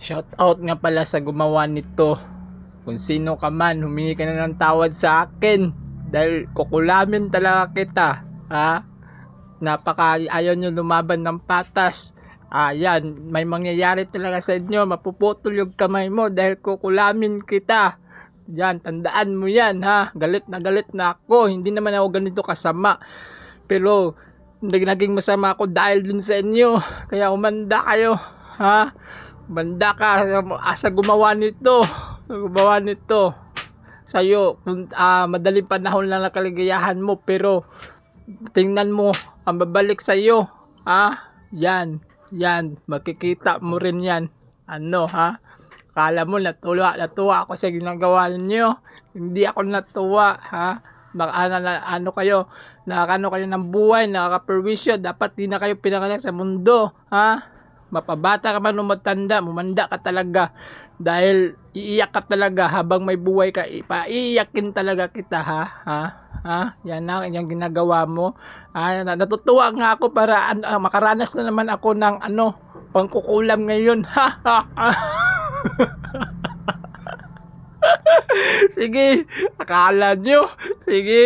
Shout out nga pala sa gumawa nito. Kung sino ka man, humingi ka na ng tawad sa akin. Dahil kukulamin talaga kita. Ha? Napaka ayaw nyo lumaban ng patas. Ayan, may mangyayari talaga sa inyo. Mapuputol yung kamay mo dahil kukulamin kita. Yan, tandaan mo yan ha. Galit na galit na ako. Hindi naman ako ganito kasama. Pero, nag- naging masama ako dahil dun sa inyo. Kaya umanda kayo. Ha? Banda ka asa gumawa nito. Gumawa nito. Sa'yo, kung ah, madaling panahon lang na kaligayahan mo, pero tingnan mo, ang babalik sa'yo. Ha? Yan. Yan. Makikita mo rin yan. Ano, ha? Kala mo natuwa, natuwa ako sa ginagawa ninyo. Hindi ako natuwa, ha? Baka ano, ano kayo, nakakano kayo ng buhay, nakaka-perwisyo, dapat di na kayo pinanganak sa mundo, ha? Mapabata ka man o matanda, mumanda ka talaga. Dahil iiyak ka talaga habang may buhay ka, ipaiiyakin talaga kita, ha? Ha? Ha? Yan na, yung ginagawa mo. Na- natutuwa nga ako para an- ah, makaranas na naman ako ng ano, pangkukulam ngayon. Ha? ha, ha. Sige, akala nyo. Sige.